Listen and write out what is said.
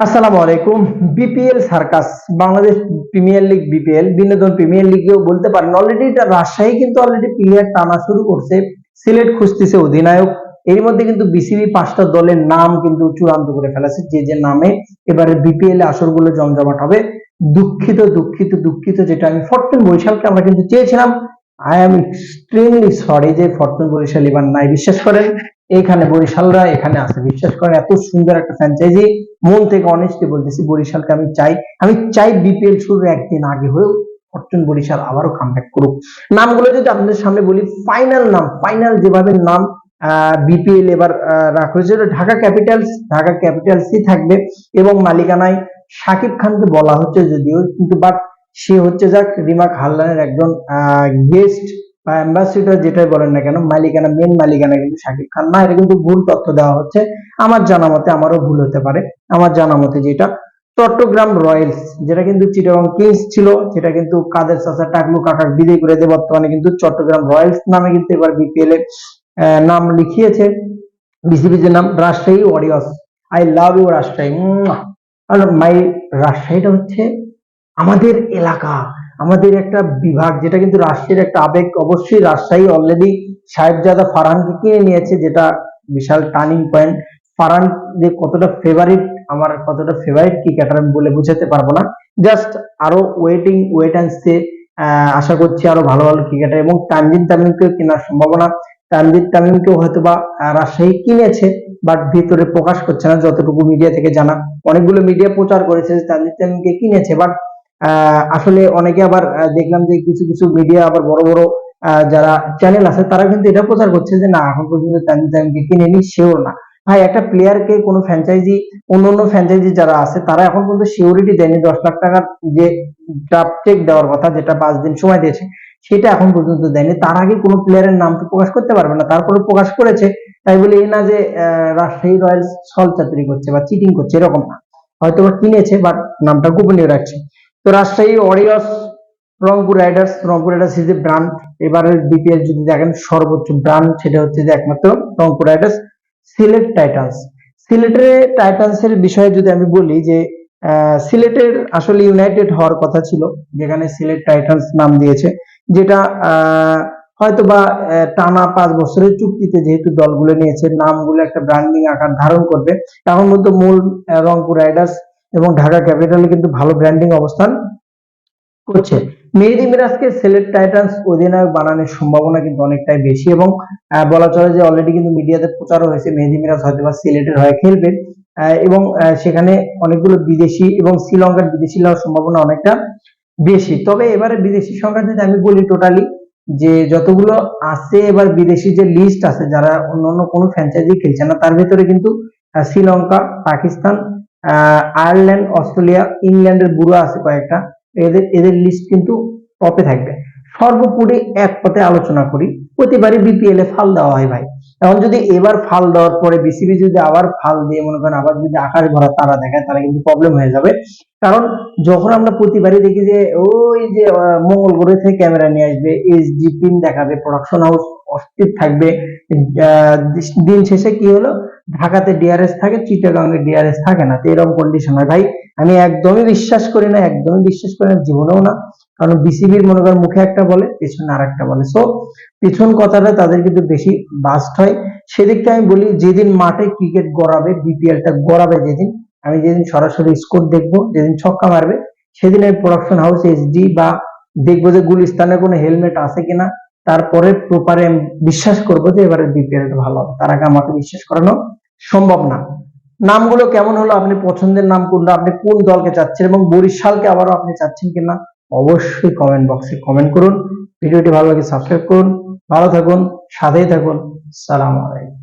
আসসালামু আলাইকুম। BPL circus, Bangladesh Premier League BPL, বিনোদন প্রিমিয়ার লিগেও বলতে পারেন অলরেডি এটা রাজশাহী কিন্তু অলরেডি প্লেয়ার টানা শুরু করছে। সিলেট খুঁজতেছে অধিনায়ক। এর মধ্যে কিন্তু বিসিবি পাঁচটা দলের নাম কিন্তু চূড়ান্ত করে ফেলেছে, যে যে নামে এবারে বিপিএল আসরগুলো জমজমাট হবে। দুঃখিত দুঃখিত দুঃখিত যেটা আমি ফরচুন বরিশালকে আমরা কিন্তু চেয়েছিলাম আই এম এক্সট্রিমলি সরি যে ফরচুন বরিশাল এবার নাই। বিশ্বাস করেন, এখানে বরিশালরা এখানে আছে। বিশ্বাস করেন, এত সুন্দর একটা ফ্র্যাঞ্চাইজি মন থেকে অনেস্টলি বলতেছি, বরিশালকে আমি চাই। আমি চাই বিপিএল শুরুর একদিন আগে হয়েও ফরচুন বরিশাল আবারও কামব্যাক করুক। নামগুলো যদি আপনাদের সামনে বলি ফাইনাল নাম ফাইনাল যেভাবে নাম বিপিএল এবার রাখা হয়েছে ওটা ঢাকা ক্যাপিটালস। ঢাকা ক্যাপিটালসই থাকবে এবং মালিকানায় সাকিব খানকে বলা হচ্ছে যদিও, কিন্তু বাট সে হচ্ছে যাক রিমাক হাল্লানের একজন গেস্ট বা অ্যাম্বাসিডর যেটাই বলেন না কেন, মালিকানা মেন মালিকানা কিন্তু শাকিব খান। না, এটা কিন্তু ভুল তথ্য দেওয়া হচ্ছে। আমার জানা মতে আমারও ভুল হতে পারে। আমার জানা মতে যেটা, চট্টগ্রাম রয়্যালস, যেটা কিন্তু চিটাগং কিংস ছিল, যেটা কিন্তু কাদের চাচা টাকলু কাকার বিদায় করে দিয়ে, বর্তমানে কিন্তু চট্টগ্রাম রয়্যালস নামে কিন্তু এবার বিপিএল এ নাম লিখিয়েছে। বিসিবি যে নাম, Rajshahi Warriors. I love you Rajshahi. R my রাজশাহীটা হচ্ছে আমাদের এলাকা, আমাদের একটা বিভাগ, যেটা কিন্তু রাজশাহীর একটা আবেগ। অবশ্যই রাজশাহী অলরেডি সাহেবজাদা ফারহানকে কিনে নিয়েছে, যেটা বিশাল টার্নিং পয়েন্ট ফারহান যে কতটা ফেভারিট আমার কতটা ফেভারিট ক্রিকেটার আমি বলে বুঝাতে পারব না। জাস্ট আরও ওয়েটিং ওয়েট অ্যান্ড সে আশা করছি আরও ভালো ভালো ক্রিকেটার এবং তানজিদ তামিমকেও কেনার সম্ভাবনা। তানজিদ তামিমকেও হয়তো বা রাজশাহী কিনেছে বাট ভিতরে প্রকাশ করছে না, যতটুকু মিডিয়া থেকে জানা। অনেকগুলো মিডিয়া প্রচার করেছে যে তানজিদ তামিমকে কিনেছে বাট আসলে অনেকে আবার দেখলাম যে কিছু কিছু মিডিয়া আবার বড় বড় যারা চ্যানেল আছে, তারা কিন্তু এটা প্রচার করছে যে, না, এখন পর্যন্ত তামিমকে কিনে নি সেও না। ভাই, একটা প্লেয়ারকে কোনো ফ্র্যাঞ্চাইজি অন্য অন্য ফ্র্যাঞ্চাইজি যারা আছে, তারা এখন পর্যন্ত সিওরিটি দেয়নি দশ লাখ টাকার যে চেক দেওয়ার কথা, যেটা পাঁচ দিন সময় দিয়েছে, সেটা এখন পর্যন্ত দেয়নি। তার আগে কোনো প্লেয়ারের নাম তো প্রকাশ করতে পারবে না, তারপরে প্রকাশ করেছে, তাই বলে এই না যে রাজশাহী রয়্যালস সল চাতুরি করছে বা চিটিং করছে, এরকম না। হয়তো বা কিনেছে বাট নামটা গোপনীয় রাখছে। তো Rajshahi Warriors Rangpur Riders Rangpur Riders is a brand এবারের বিপিএল যদি দেখেন, সর্বোচ্চ ব্রান্ড সেটা হচ্ছে যে একমাত্র রংপুর রাইডার্স সিলেট টাইটান্স সিলেটের টাইটান্স এর বিষয়ে যদি আমি বলি যে সিলেটের আসলে ইউনাইটেড হওয়ার কথা ছিল, যেখানে সিলেট টাইটান্স নাম দিয়েছে, যেটা হয়তো বা টানা পাঁচ বছরের চুক্তিতে যেহেতু দলগুলো নিয়েছে, নামগুলো একটা ব্র্যান্ডিং আকার ধারণ করবে। এখন মতো মূল রংপুর রাইডার্স এবং ঢাকা ক্যাপিটালে কিন্তু ভালো ব্র্যান্ডিং অবস্থান করছে। মেহেদি মিরাজকে সিলেট টাইটান্স অধিনায়ক বানানোর সম্ভাবনা কিন্তু অনেকটাই বেশি এবং বলা চলে যে অলরেডি কিন্তু মিডিয়াতে প্রচারও হয়েছে, মেহেদি মিরাজ হয়তো বা সিলেটের হয়ে খেলবে। এবং সেখানে অনেকগুলো বিদেশি এবং শ্রীলঙ্কার বিদেশি হওয়ার সম্ভাবনা অনেকটা বেশি। তবে এবারে বিদেশি সংখ্যা যদি আমি বলি টোটালি যে যতগুলো আছে এবার বিদেশি যে লিস্ট আছে, যারা অন্য অন্য কোনো ফ্র্যাঞ্চাইজি খেলছে না, তার ভিতরে কিন্তু শ্রীলঙ্কা, পাকিস্তান আয়ারল্যান্ড, অস্ট্রেলিয়া, ইংল্যান্ডের বুড়ো আছে কয়েকটা। এদের এদের লিস্ট কিন্তু টপে থাকবে। সর্বোপরি এক পথে আলোচনা করি। প্রতিবারই বিপিএল এ ফাল দেওয়া হয় ভাই। এখন যদি এবার ফাল দেওয়ার পরে বিসিবি যদি আবার ফাল দিয়ে মনে করেন আবার যদি আকাশ ভরা তারা দেখায়, তাহলে কিন্তু প্রবলেম হয়ে যাবে। কারণ যখন আমরা প্রতিবারই দেখি যে ওই যে মঙ্গল গ্রহ থেকে ক্যামেরা নিয়ে আসবে এইচডি পিন দেখাবে প্রোডাকশন হাউস অস্থির থাকবে। দিন শেষে কি হলো? ঢাকাতে ডিআরএস থাকে চিটাগাং এ ডিআরএস থাকে না, তো এরকম কন্ডিশন হয়। ভাই, আমি একদমই বিশ্বাস করি না, একদমই বিশ্বাস করি না, জীবনেও না। কারণ বিসিবির মনে করেন মুখে একটা বলে, পেছনে আর একটা বলে। সো পেছন কথাটা তাদের কিন্তু বেশি বাস্ট হয়। সেদিকটা আমি বলি, যেদিন মাঠে ক্রিকেট গড়াবে বিপিএলটা গড়াবে যেদিন, আমি যেদিন সরাসরি স্কোর দেখব, যেদিন ছক্কা মারবে, সেদিন আমি প্রোডাকশন হাউস এইচডি বা দেখব যে গুলিস্তানে কোনো হেলমেট আছে কিনা তারপরে প্রপারে বিশ্বাস করব যে এবারে বিপিএলটা ভালো হবে। তার আগে আমাকে বিশ্বাস করানো সম্ভব না। নামগুলো কেমন হলো, আপনি পছন্দের নাম কোনটা, আপনি কোন দলকে চাচ্ছেন এবং বরিশালকে আবারও আপনি চাচ্ছেন কিনা, অবশ্যই কমেন্ট বক্সে কমেন্ট করুন। ভিডিওটি ভালো লাগে সাবস্ক্রাইব করুন। ভালো থাকুন, সাথেই থাকুন। সালাম আলাইকুম।